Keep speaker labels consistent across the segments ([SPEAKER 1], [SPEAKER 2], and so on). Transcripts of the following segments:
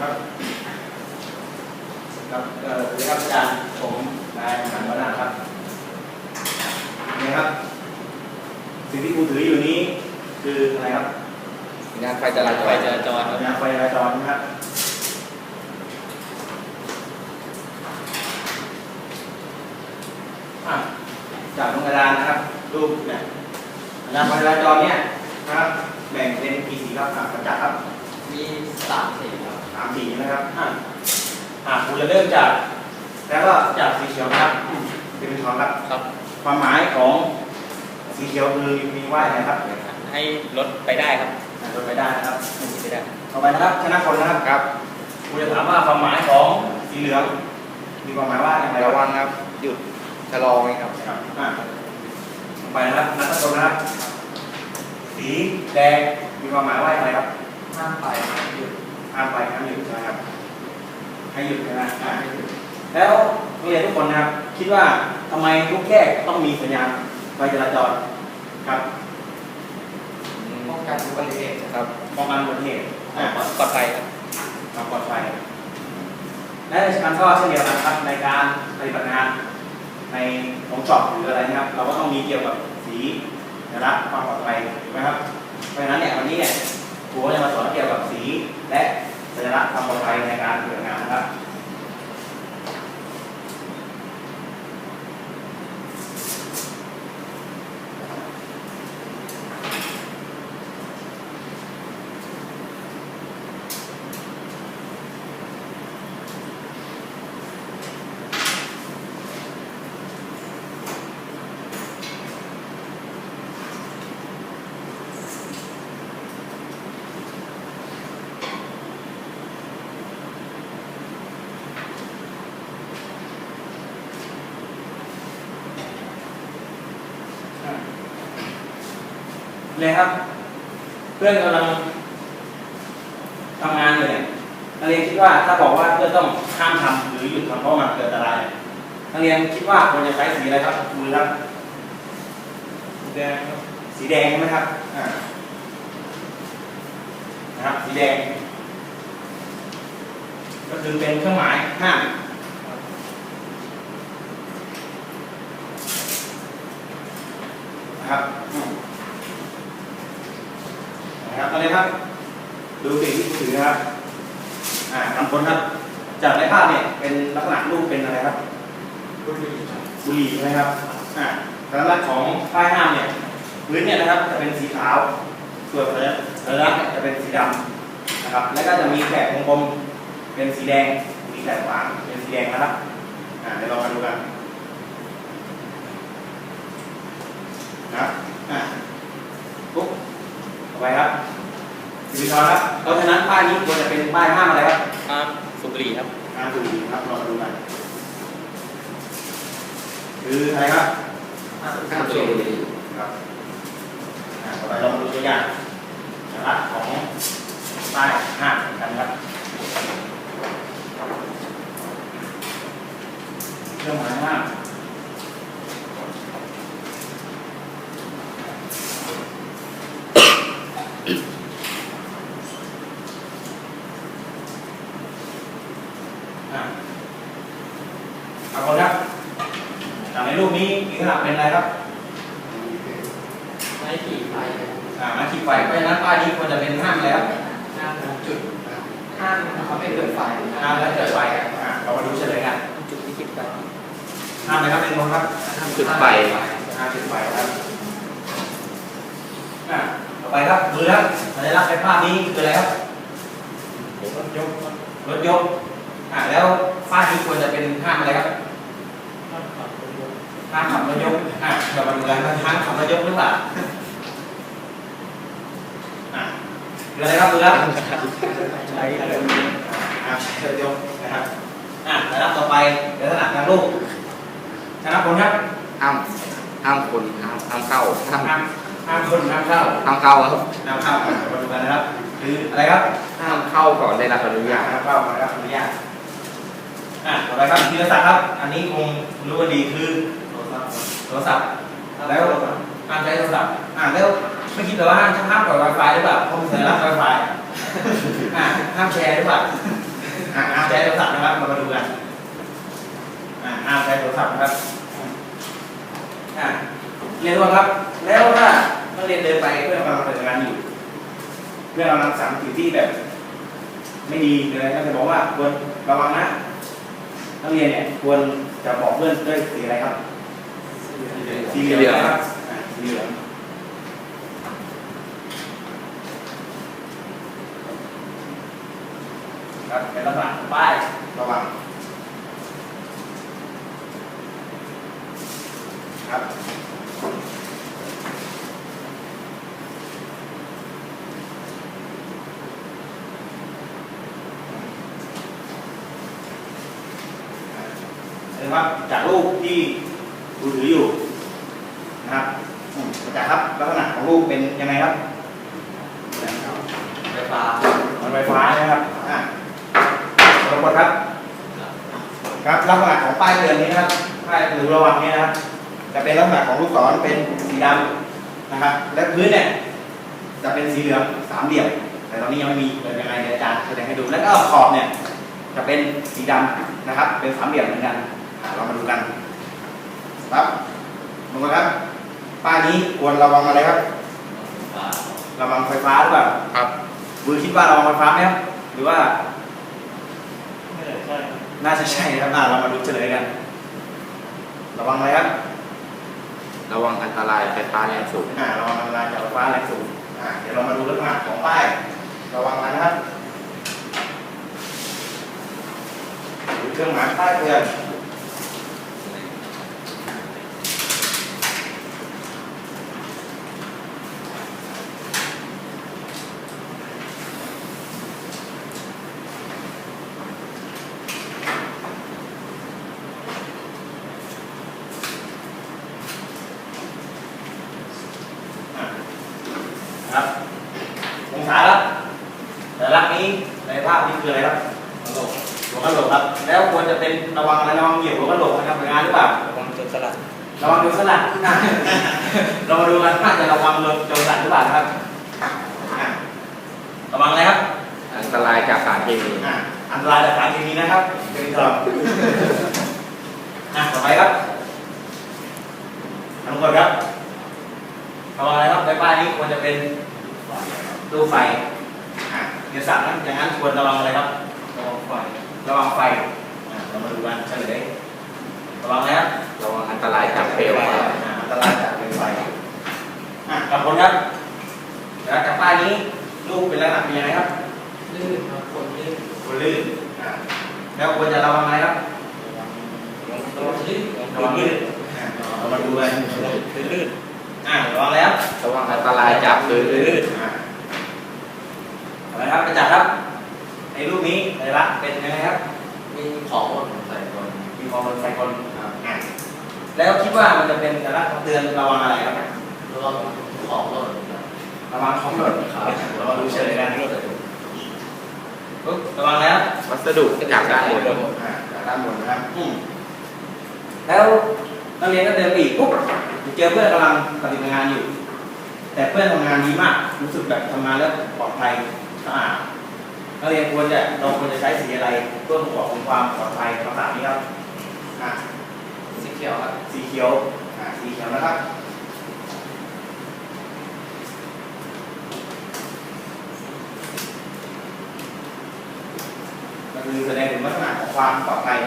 [SPEAKER 1] ครับครับเอ่อสวัสดีครับอาจารย์ผมนายขันวนาครับนี่ครับ สิ่งที่ครูถืออยู่นี้คืออะไรครับ
[SPEAKER 2] งานไฟจราจร
[SPEAKER 3] ไฟจราจรครับ
[SPEAKER 1] ยางไฟจราจรนะครับอะจากตรงกระดานนะครับ รูปเนี่ยยางไฟจราจรเนี่ยนะครับแบ่งเป็นกี่สีครับอะประจักษ์ครับ
[SPEAKER 3] มีสามสีครับ
[SPEAKER 1] สามสีนะครับอะอะครูจะเริ่มจาก แล้วก็จากสีเขียวนะครับเป็นทองครับ
[SPEAKER 3] ครับ
[SPEAKER 1] ความหมายของสีเขียวคือมีว่าอะไรครับ
[SPEAKER 3] ให้รถไปได้ครับ
[SPEAKER 1] อะโดยไปได้นะครับ
[SPEAKER 3] ไม่ไปได้
[SPEAKER 1] ต่อไปนะครับชนะคนนะครับ
[SPEAKER 2] ครับ
[SPEAKER 1] ครูจะถามว่าความหมายของสีเหลืองมีความหมายว่าอย่างไรค
[SPEAKER 2] ระ
[SPEAKER 1] รับ
[SPEAKER 2] วังครับ หยุดชะลอไงครับ
[SPEAKER 1] ครับอะต่อไปนะครับนัทชนนะครับสีแดงมีความหมายว่าอย่างไรครับ
[SPEAKER 3] ห้ามไปหยุด
[SPEAKER 1] ห้ามไปห้ามหยุดใช่ไหมครับให้หยุดนะอะให้หยุดแล้วนักเรียนทุกคนนะครับ คิดว่าทำไมทุกแยกต้องมีสัญญาณไฟจราจรครับ
[SPEAKER 3] ป้องกันอุบัติเหตุ
[SPEAKER 2] ครับ
[SPEAKER 1] ป้องกันอุบัติเหตุอะ
[SPEAKER 3] ปลอดภัยครับ
[SPEAKER 1] ความปลอดภัยและมันก็เช่นเดียวกันครับในการปฏิบัติงานในของช็อปหรืออะไรนะครับ เราก็ต้องมีเกี่ยวกับสีสัญลักษณ์ความปลอดภัยถูกไหมครับเพราะฉะนั้นเนี่ยวันนี้เนี่ยครูก็จะมาสอนเกี่ยวกับสีและ สัญลักษณ์ทำลอดภัยในการเปิดงานครับ เลยครับ เพื่อนกำลังทำงานอยู่เนี่ยนักเรียนคิดว่าถ้าบอกว่าเพื่อนต้องห้ามทำหรือหยุดทำเพราะมันเกิดอันตรายนักเรียนคิดว่าควรจะใช้สีอะไรครับมือครับ
[SPEAKER 3] แดงครับ
[SPEAKER 1] สีแดงใช่ไหมครับอ่านะครับสีแดง ก็คือเป็นเครื่องหมายห้ามนะครับ นะครับอาเลยครับ ดูสิ่งที่ถือนะครับอ่าคำค้นครับ จากในภาพเนี่ยเป็นลักษณะรูปเป็นอะไรครับ
[SPEAKER 3] บุหรี่บุ
[SPEAKER 1] หรี่ใช่ไหมครับอ่าสัญลักษณ์ของป้ายห้ามเนี่ยพื้นเนี่ยนะครับจะเป็นสีขาว ส่วนสัญลักษณ์เนี่ยจะเป็นสีดำนะครับ แล้วก็จะมีแถบวงกลมเป็นสีแดงมีแถบขวางเป็นสีแดงนะครับอ่าเดี๋ยวเรามาดูกันนะอ่า ไปครับสีทองครับเพราะฉะนั้นป้ายนี้ควรจะเป็นป้ายห้ามอะไรครับ
[SPEAKER 3] ห้ามสูบบุหรี่ครับ
[SPEAKER 1] ห้ามบุหรี่ครับเรามาดูกันคืออะไรครับ
[SPEAKER 2] ห้ามสูบบุหรี่
[SPEAKER 1] ครับอ่าต่อไปเรามาดูตัวอย่างสัญลักษณ์ของป้ายห้ามกันครับเครื่องหมายห้ามอ่าเอาคนครับจากในรูปนี้มี ขนาดเป็นอะไรครับ
[SPEAKER 3] ไม่ขี่ไฟครับ
[SPEAKER 1] อ่ามาขีดไฟเพราะฉะนั้นป้ายนี้ควรจะเป็นห้ามแล้ว
[SPEAKER 3] ห้ามจุดห้ามเขาไม่เกิดไฟ
[SPEAKER 1] ห้ามแล้วเกิดไฟครับอ่าเรามาดูเฉลยกัน
[SPEAKER 3] จุดที่คิดไฟ
[SPEAKER 1] ห้ามไหมครับเป็นคนครับ
[SPEAKER 2] จุดไฟ
[SPEAKER 1] ห้ามจุดไฟครับอ่าต่อไปครับมือครับสัญลักษณ์ในภาพนี้คืออะไรครับ
[SPEAKER 3] รถยกครับ
[SPEAKER 1] รถยกอ่าแล้วป้ายนี้ควรจะเป็นห้ามอะไรครับ
[SPEAKER 3] ห้ามขับรถ ยก
[SPEAKER 1] ห้ามขับรถยกอ่าเรามาดูกันว่าห้ามขับรถยกหรือเปล่าอ่าคืออะไรครับมือ
[SPEAKER 3] ใช้อะไร
[SPEAKER 1] อ่าใช้รถยกนะครับอ่าสัญลักษณ์ต่อไปลักษณะทางรูปชนะผลครับ
[SPEAKER 2] ห้ามห้ามคนห้ามห้ามเข้าห้าม
[SPEAKER 1] ห้ามห้ามคนห้ามเข้า
[SPEAKER 2] ห้ามเข้าครับ
[SPEAKER 1] ห้ามเข้ามาดูกันนะครับคืออะไรครับ
[SPEAKER 2] ห้ามเข้าก่อนได้รับอนุญาต
[SPEAKER 1] ห้ามเข้ามาครับอนุญาตอะต่อไปครับธีรศักดิ์ครับ อันนี้คงรู้กันดีคือ โทรศัพท์แล้วห้ามใช้โทรศัพท์อ่าแล้วไม่คิดแต่ว่าห้ามห้ามปล่อย Wi-Fi หรือเปล่าเพราะมันสัญลักษณ์ Wi-Fi อ่าห้ามแชร์หรือเปล่าอ่าห้ามใช้โทรศัพท์นะครับเรามาดูกันอ่าห้ามใช้โทรศัพท์นะครับอ่าเรียนรู้ครับ แล้วถ้านักเรียนเดินไปเพื่อนกำลังปฏิบัติงานอยู่เพื่อนกำลังสั่งสิ่งที่แบบ ไม่ดีเลยก็จะบอกว่าควรระวังนะนักเรียนเนี่ยควรจะบอกเพื่อนด้วยสีอะไรครับ สีเหลืองนะครับอ่าสีเหลืองครับเป็นลักษณะของป้ายระวังครับเห็นไหมครับจากรูปที่ ดูถืออยู่นะครับอืมอาจารย์ครับลักษณะของรูปเป็นยังไงครับ
[SPEAKER 3] ไฟฟ้า
[SPEAKER 1] มันไฟฟ้านะครับอะรบกวนครับ ครับลักษณะของป้ายเตือนนี้นะครับป้ายหรือระวังนี้นะครับจะเป็นลักษณะของลูกศรเป็นสีดำนะครับ และพื้นเนี่ยจะเป็นสีเหลืองสามเหลี่ยมแต่ตอนนี้ยังไม่มีเป็นยังไงเดี๋ยวอาจารย์แสดงให้ดู แล้วก็ขอบเนี่ยจะเป็นสีดำนะครับ เป็นสามเหลี่ยมเหมือนกันอะเรามาดูกันค รับลงมาครับ ป้ายนี้ควรระวังอะไรครับ ระวังไฟฟ้าหรือเปล่า
[SPEAKER 2] ครับ
[SPEAKER 1] บือคิดว่าระวังไฟฟ้าไหมครับ หรือว่า น่าจะใช่นะครับอะเรามาดูเฉลยกัน ระวังอะไรครับ
[SPEAKER 2] ระวังอันตรายไฟฟ้าแรงสูง
[SPEAKER 1] อ่าระวังอันตรายจากไฟฟ้าแรงสูงอ่าเดี๋ยวเรามาดูลักษณะของป้าย ระวังอะไรนะครับดูเครื่องหมายป้ายเตือนอะนะครับองศาครับแต่ลักษณ์นี้ในภาพนี้คืออะไรครับหัวกะโหลกครับ แล้วควรจะเป็นระวังอะไรระวังเหยียบหัวกะโหลกนะครับเป็นงานหรือเปล่า
[SPEAKER 3] ผมจนสลัด
[SPEAKER 1] ระวังโดนสลัดอะ เรามาดูกันว่าจะระวังโดนโดนสลัดหรือเปล่านะครับอะระวังอะไรครับ
[SPEAKER 2] อันตรายจากสารเคมี
[SPEAKER 1] อะอันตรายจากสารเคมีนะครับเป็นสลับอะต่อไปครับทั้งหมดครับระวังอะไรครับในป้ายนี้ควรจะเป็นตู้ไฟอะเดี๋ยวสั่งนะอย่างนั้นควรระวังอะไรครับ
[SPEAKER 3] ระวังไฟ
[SPEAKER 1] ระวังไฟอะเรามาดูกันเฉลย ระวังนะครับ
[SPEAKER 2] ระวังอันตรายจากเปลวไฟ
[SPEAKER 1] อ่าอันตรายจากเปลวไฟอะกลับคนครับแล้วจากป้ายนี้รูปเป็นลักษณะเป็นยังไงครับ
[SPEAKER 3] ลื่นครับคนลื่น
[SPEAKER 1] คนลื่นอะแล้วควรจะระวังอะไรครับ
[SPEAKER 3] ระวังลื่น
[SPEAKER 1] ระวังลื่นอะเรามาดูกัน
[SPEAKER 3] ลื่น
[SPEAKER 1] อะระวังแล้ว
[SPEAKER 2] ระวังอันตรายจากพื้นลื่น
[SPEAKER 1] อะเอาละครับไปจัดครับ ในรูปนี้ในละเป็นยังไงครับ
[SPEAKER 3] มีของหล่นใส่คน
[SPEAKER 1] มีความเป็นไฟคนอะ แล้วคิดว่ามันจะเป็นสัญลักษณ์เตือนระวังอะไรครับ
[SPEAKER 3] ระวังของหล่น
[SPEAKER 1] ระวังของหล่น
[SPEAKER 3] ครับ
[SPEAKER 1] เรามาดูเฉลยกันปุ๊บระวังแล้ว
[SPEAKER 2] วัสดุจากด้านบน
[SPEAKER 1] อ่าจากด้านบนนะครับอืมแล้วนักเรียนก็เดินไปอีกปุ๊บเจอเพื่อนกำลังปฏิบัติงานอยู่ แต่เพื่อนทำงานดีมากรู้สึกแบบทำงานแล้วปลอดภัยสะอาดนักเรียนควรจะเราควรจะใช้สีอะไรเพื่อบ่งบอกถึงความปลอดภัยต่างๆนี้ครับอ่า
[SPEAKER 3] สีเขียวครับ
[SPEAKER 1] สีเขียวอ่าสีเขียวนะครับก็คือแสดงถึงลักษณะของความปลอดภัย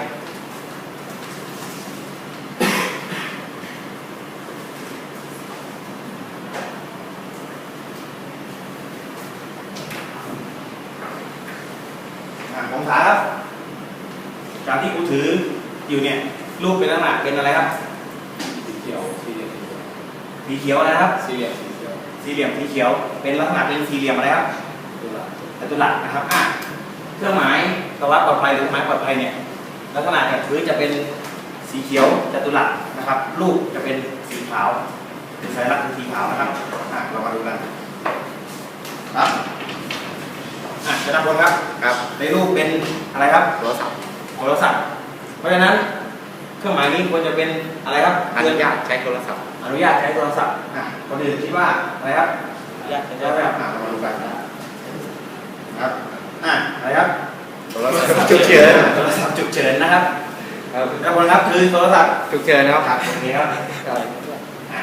[SPEAKER 1] อ่าผมถาครับจากที่กูถืออยู่เนี่ย รูปเป็นลักษณะเป็นอะไรครับ
[SPEAKER 3] สีเขียวสีเหลือง
[SPEAKER 1] สีเขียวอะไรนะครับ
[SPEAKER 3] สีเหลืองสีเขียว
[SPEAKER 1] สี่เหลี่ยมสีเขียว เป็นลักษณะเป็นสี่เหลี่ยมอะไรครับ
[SPEAKER 3] ตัวละ
[SPEAKER 1] จัตุรัสนะครับอะเครื่องหมายตัววัดปลอดภัยหรือเครื่องหมายปลอดภัยเนี่ย ลักษณะเนี่ยพื้นจะเป็นสีเขียวจัตุรัสนะครับ รูปจะเป็นสีขาว เป็นสัญลักษณ์เป็นสีขาวนะครับอะเรามาดูกันครับอะจะนับคนครับ
[SPEAKER 2] ครับ
[SPEAKER 1] ในรูปเป็นอะไรครับ
[SPEAKER 2] โทรศัพท์
[SPEAKER 1] โทรศัพท์เพราะฉะนั้น เครื่องหมายนี้ควรจะเป็นอะไรครับ
[SPEAKER 2] อนุญาตใช้โทรศัพท์
[SPEAKER 1] อนุญาตใช้โทรศัพท์อะคนอื่นคิดว่าอะไรครับ
[SPEAKER 3] ยากจะ
[SPEAKER 1] จะ
[SPEAKER 3] ได้
[SPEAKER 1] แบบอะเรามาดูกันครับอะอะไรครับ
[SPEAKER 2] โทรศัพท์ฉุกเฉิน
[SPEAKER 1] โทรศัพท์ฉุกเฉินนะครับ
[SPEAKER 2] ครับ
[SPEAKER 1] แล้วคนครับคือโทรศัพท์
[SPEAKER 2] ฉุกเฉินนะครับ
[SPEAKER 1] ครับตรงนี้ครับอะ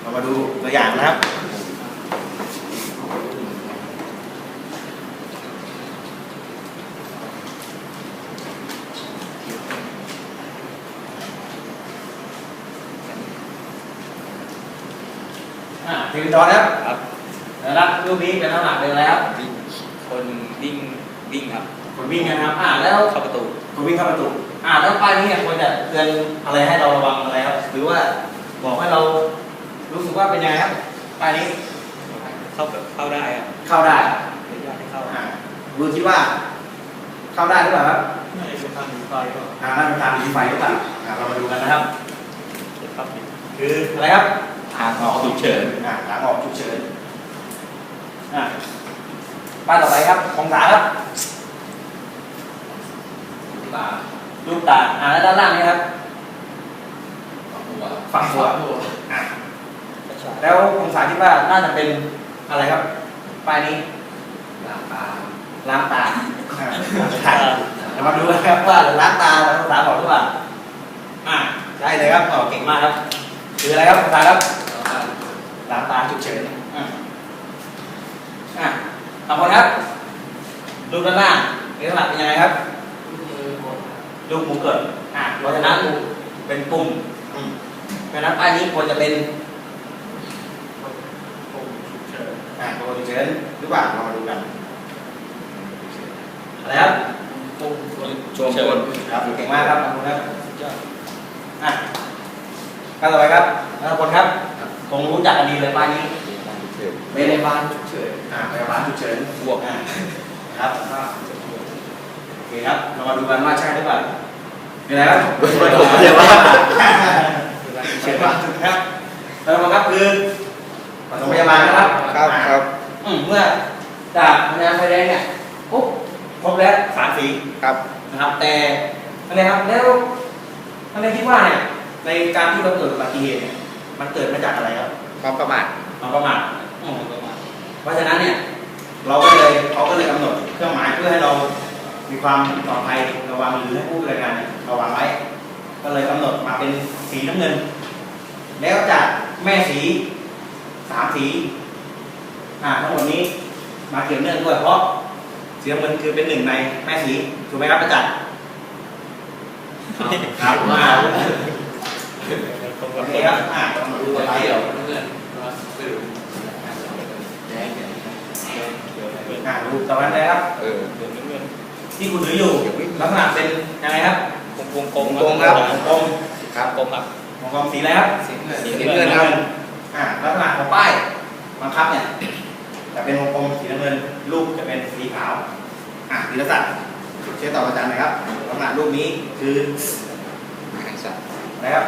[SPEAKER 1] เรามาดูตัวอย่างนะครับ อ่าทีมจอนะครับ
[SPEAKER 4] ครับ
[SPEAKER 1] นะครับรูปนี้เป็นลักษณะเป็นอะไรครับ
[SPEAKER 4] วิ่งคนวิ่งวิ่งครับ
[SPEAKER 1] คนวิ่งนะครับ อ่าแล้ว
[SPEAKER 4] เข้าประตู
[SPEAKER 1] คนวิ่งเข้าประตู อ่าแล้วป้ายนี้เนี่ยควรจะเตือนอะไรให้เราระวังอะไรครับหรือว่าบอกให้เรารู้สึกว่าเป็นยังไงครับป้ายนี้
[SPEAKER 4] เข้าเข้าได้ครับ
[SPEAKER 1] เข้าได้
[SPEAKER 4] อนุญาตให้เข้า
[SPEAKER 1] อ่าดูคิดว่า เข้าได้หรือเปล่าครับ
[SPEAKER 4] ไม่เป็นทางไฟก็
[SPEAKER 1] อ่าน่าจะตามมีไฟหรือเปล่าอ่าเรามาดูกันนะครับ
[SPEAKER 4] ครับ
[SPEAKER 1] คืออะไรครับ
[SPEAKER 2] ทางออกฉุกเฉิน
[SPEAKER 1] อ่าทางออกฉุกเฉินอ่าป้ายต่อไปครับของศาครับ
[SPEAKER 2] ตา
[SPEAKER 1] ลูกตาอ่าแล้วด้านล่างนี้ครับ
[SPEAKER 2] หัว
[SPEAKER 1] ฝั่งหัวอ่าแล้วองศาคิดว่าน่าจะเป็นอะไรครับป้ายนี้
[SPEAKER 2] หลังตา
[SPEAKER 1] ล้างตาอ่าใช่เดี๋ยวมาดูนะครับว่าล้างตาแล้วองศาบอกหรือเปล่าอ่าใช่เลยครับอ๋อเก่งมากครับคืออะไรครับองศาครับ ล้างตาฉุกเฉินอะอะต่อไปครับรูปด้านล่างมีลักษณะเป็นยังไงครับรูปหมูเกิดอะเพราะฉะนั้นเป็นปุ่มอืมเพราะฉะนั้นป้ายนี้ควรจะเป็นอะตัวฉุกเฉินหรือเปล่าเรามาดูกันอะไรครับ
[SPEAKER 2] ช่วงบน
[SPEAKER 1] ครับเก่งมากครับขอบคุณครับอะขั้นต่อไปครับท่านคนครับ คงรู้จักกันดีเลยป้ายนี้
[SPEAKER 2] ฉุกเฉิน
[SPEAKER 1] พยาบาลฉุกเฉินอ่าพยาบาลฉุกเฉินบวกอ่าครับโอเคครับเรามาดูกันว่าใช่หรือเปล่าเป็นไรครับ
[SPEAKER 2] ผมเรียกว่า
[SPEAKER 1] เชิญครับครับแล้วมาครับคือปฐมพยาบาลนะครับ
[SPEAKER 2] ครับครับ
[SPEAKER 1] อืมเมื่อจากพยานไฟแดงเนี่ยปุ๊บครบแล้วสามสี
[SPEAKER 2] ครับ
[SPEAKER 1] นะครับแต่อะไรครับแล้วอะไรคิดว่าเนี่ยในการที่เราเกิดอุบัติเหตุเนี่ย มันเกิดมาจากอะไรครับ
[SPEAKER 2] ความประมาท
[SPEAKER 1] ความประมาทอืมเพราะฉะนั้นเนี่ย เราก็เลยเขาก็เลยกำหนดเครื่องหมายเพื่อให้เรามีความปลอดภัยระวังหรือให้ผู้บริการเนี่ยระวังไว้ ก็เลยกำหนดมาเป็นสีน้ำเงิน แล้วจากแม่สีสามสีอ่าทั้งหมดนี้มาเกี่ยวเนื่องด้วยเพราะสีน้ำเงินคือเป็นหนึ่งในแม่สีถูกไหมครับอาจารย์ครับอ่าโอเคครับอ่า เรามาดูต่อไปอ่าดูต่อไปเลยครับ
[SPEAKER 2] เออ
[SPEAKER 1] ที่คุณถืออยู่ลักษณะเป็นยังไงครับ
[SPEAKER 4] วงวงกลม
[SPEAKER 2] วงครับ
[SPEAKER 1] วงกลม
[SPEAKER 2] ครับ
[SPEAKER 4] กลมครับ
[SPEAKER 1] วงกลมสีอะไรครับ
[SPEAKER 4] สีเงิน
[SPEAKER 2] สีเงินครับ
[SPEAKER 1] อ่าลักษณะของป้ายบังคับเนี่ยจะเป็นวงกลมสีน้ำเงินรูปจะเป็นสีขาวอ่าธีรศักดิ์ช่วยตอบอาจารย์หน่อยครับลักษณะรูปนี้คือ
[SPEAKER 2] หางสัตว์
[SPEAKER 1] อะไรครับ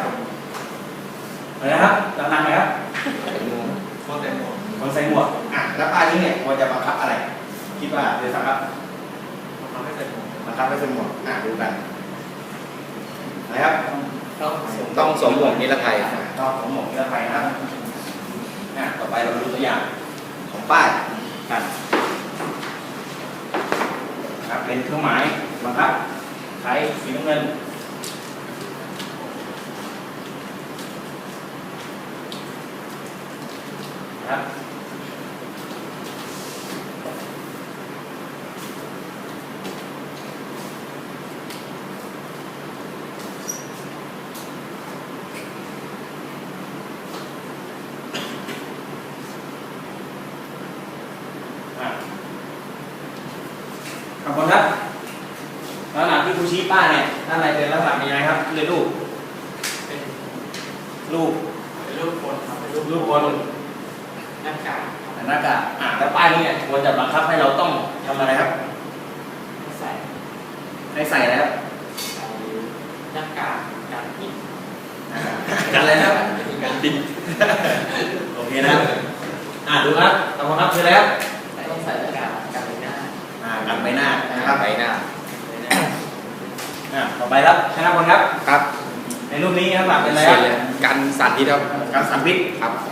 [SPEAKER 1] อะไรนะครับดังๆหน่อยครับ
[SPEAKER 2] เป็นงู
[SPEAKER 1] คนใส่หมวกอะแล้วป้ายนี้เนี่ยควรจะบังคับอะไร คิดว่าธีรศักดิ์ครับบังคับให้ใส่หมวกอ่าดูกันอะไรครับ
[SPEAKER 2] ต้องสวมหมวกนิรภัย
[SPEAKER 1] ต้องสวมหมวกนิรภัยนะครับอะต่อไปเรามาดูตัวอย่างของป้ายกันนะครับเป็นเครื่องหมายบังคับใช้สีน้ำเงินนะ ครับอะขอบคุณครับลักษณะที่ครูชี้ป้ายเนี่ยด้านในเป็นลักษณะเป็นยังไงครับเรียนรูปรูป
[SPEAKER 3] รูปคนครับ
[SPEAKER 1] รูปรูปบน
[SPEAKER 3] หน้ากาก
[SPEAKER 1] หน้ากากอ่าแล้วป้ายนี้เนี่ยควรจะบังคับให้เราต้องทำอะไรครับ
[SPEAKER 3] ใส่
[SPEAKER 1] ให้ใส่อะไรครับ
[SPEAKER 3] หน้ากากการพิษ
[SPEAKER 1] อ่ากันอะไรนะครับ
[SPEAKER 3] การพิษ
[SPEAKER 1] โอเคนะครับอ่าดูครับตามครับคืออะไรครับ
[SPEAKER 3] ต้องใส่หน้ากากกันหน้า
[SPEAKER 1] อ่ากันใบหน้านะครับ
[SPEAKER 2] ใบหน้า
[SPEAKER 1] อ่าต่อไปครับชนะพลครับ
[SPEAKER 2] ครับ
[SPEAKER 1] ในรูปนี้นะครับเป็นอะไรครับ
[SPEAKER 2] กันสัตว์ที่เรา
[SPEAKER 1] การสัมพิษ
[SPEAKER 2] ครับ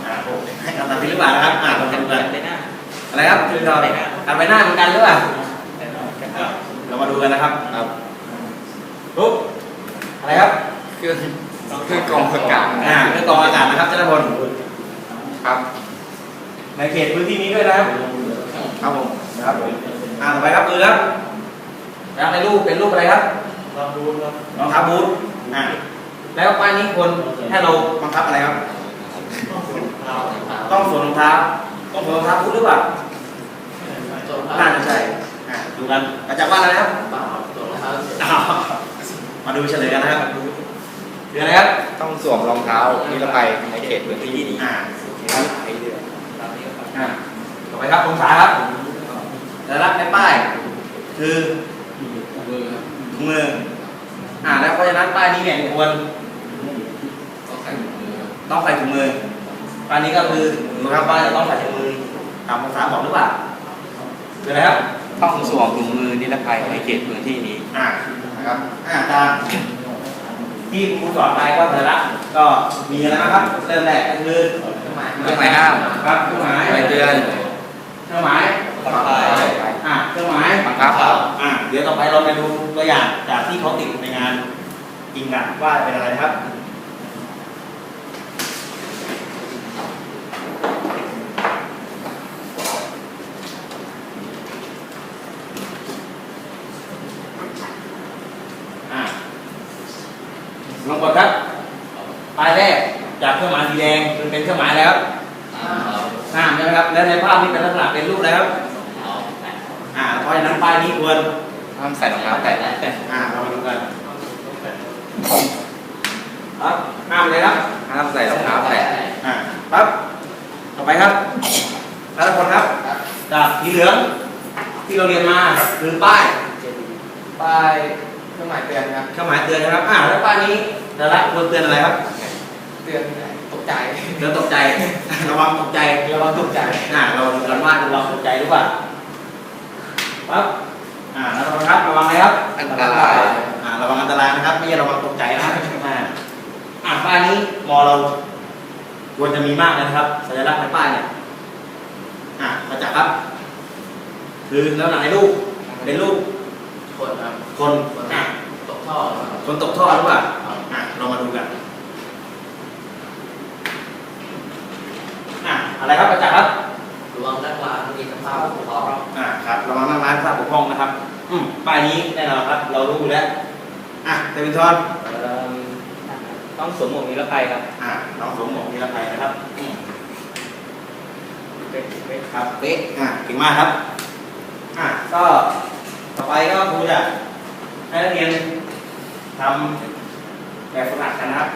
[SPEAKER 1] อ่าโอ้ ให้การสัมพิษหรือเปล่านะครับอ่าลองดูกัน
[SPEAKER 4] ไปหน้า
[SPEAKER 1] อะไรครับคือเราการใบหน้าเหมือนกันหรือเปล่า
[SPEAKER 4] กัน
[SPEAKER 1] มาดูกันนะครับ
[SPEAKER 2] ครับ
[SPEAKER 1] ปุ๊บอะไรครับ
[SPEAKER 2] เครื่องเครื่องกรองอากาศ
[SPEAKER 1] อ่าเครื่องกรองอากาศนะครับเจ้าหน้าพล
[SPEAKER 2] ครับ
[SPEAKER 1] ในเขตพื้นที่นี้ด้วยนะครับ
[SPEAKER 2] ครับผม
[SPEAKER 1] นะครับผมอ่าต่อไปครับมือครับแล้วในรูปเป็นรูปอะไรครับ
[SPEAKER 4] ลองดูครับ
[SPEAKER 1] รองเท้าบูทอ่าแล้วป้ายนี้ควรให้เราบังคับอะไรครับ ต้องสวมรองเท้าต้องสวมรองเท้าบูทหรือเปล่าน่าจะใช่อ่าดูกันมาจากว่าอะไรนะครับอ้าวมาดูเฉลยกันนะครับเดือนอะไรครับ
[SPEAKER 2] ต้องสวมรองเท้านิรภัยในเขตพื้นที่นี้
[SPEAKER 1] อ่า
[SPEAKER 4] ตามนี้ครับ
[SPEAKER 1] อ่าต่อไปครับองศาครับแต่ละในป้าย คือถุงมืออ่าแล้วเพราะฉะนั้นป้ายนี้เนี่ยควรต้องใส่ถุงมือ ป้ายนี้ก็คือถุงมือครับป้ายจะต้องใส่ถุงมือตามภาษาบอกหรือเปล่าคืออะไรครับ
[SPEAKER 2] ต้องสวมถุงมือนิรภัยในเขตพื้นที่นี้
[SPEAKER 1] อ่านะครับอ่าตามที่ครูสอนไปก็เสร็จละก็มีอะไรนะครับเริ่มแรกก็คือ
[SPEAKER 2] เครื่องหมายห้าม
[SPEAKER 1] ครับเครื่องหมาย
[SPEAKER 2] ใบเตือน
[SPEAKER 1] เครื่องหมาย
[SPEAKER 4] ปลอดภัย
[SPEAKER 1] อ่าเครื่องหมาย
[SPEAKER 2] บังคับ
[SPEAKER 1] อ่าเดี๋ยวต่อไปเราไปดูตัวอย่างจากที่เขาติดในงานจริงกันว่าเป็นอะไรนะครับ อ่าลองกดครับป้ายแรกจากเครื่องหมาย สีแดงคือเป็นเครื่องหมายแล้วห้ามใช่ไหมครับ แล้วในภาพนี้เป็นลักษณะเป็นรูปอะไรครับอ่าเพราะฉะนั้นป้ายนี้ควร
[SPEAKER 2] ห้ามใส่รองเท้าแตะ
[SPEAKER 1] อ่าเรามาดูกันครับห้ามเลยครับ
[SPEAKER 2] ห้ามใส่รองเท้าแตะ
[SPEAKER 1] อ่าครับต่อไปครับแต่ละคนครับจากสีเหลืองที่เราเรียนมาคือป้าย
[SPEAKER 3] ป้ายเครื่องหมายเตือนครับ
[SPEAKER 1] เครื่องหมายเตือนนะครับอ่าแล้วป้ายนี้แต่ละควรเตือนอะไรครับ
[SPEAKER 3] เตือนต กใจ
[SPEAKER 1] เตือนตกใจ ระวังตกใจ
[SPEAKER 3] ระวังตกใจ
[SPEAKER 1] อ่าเราดูกันว่าระวังตกใจหรือเปล่าครับอ่าแล้วครับระวังอะไรครับ
[SPEAKER 2] อันตราย
[SPEAKER 1] อ่าระวังอันตรายนะครับ ไม่ใช่ระวังตกใจนะอ่าอ่าป้ายนี้มอเราควรจะมีมากเลยนะครับ สัญลักษณ์ในป้ายเนี่ยอ่ามาจากครับ คือแล้วหนังในรูปเป็นรูป
[SPEAKER 3] คนครับ
[SPEAKER 1] คนอ่า
[SPEAKER 3] ตกท่อ
[SPEAKER 1] คนตกท่อหรือเปล่าอ่าเรามาดูกัน อ่าอะไรครับมาจากครับ
[SPEAKER 3] รวมนักลามีสภาพผู้ปกครอง
[SPEAKER 1] อ่าครับระวังนั่งร้านทราบปกครองนะครับ อืมป้ายนี้แน่นอนครับ เรารู้อยู่แล้วอะเตวินทอน
[SPEAKER 4] เอิ่มต้องสวมหมวกนิรภัยครับ
[SPEAKER 1] อ่าน้องสวมหมวกนิรภัยนะครับอืม
[SPEAKER 4] เป๊ะเป๊ะ
[SPEAKER 1] ครับเป๊ะอ่าเก่งมากครับอ่าก็ต่อไปก็ครูจะให้นักเรียนทำแบบฝึกหัดกันนะครับ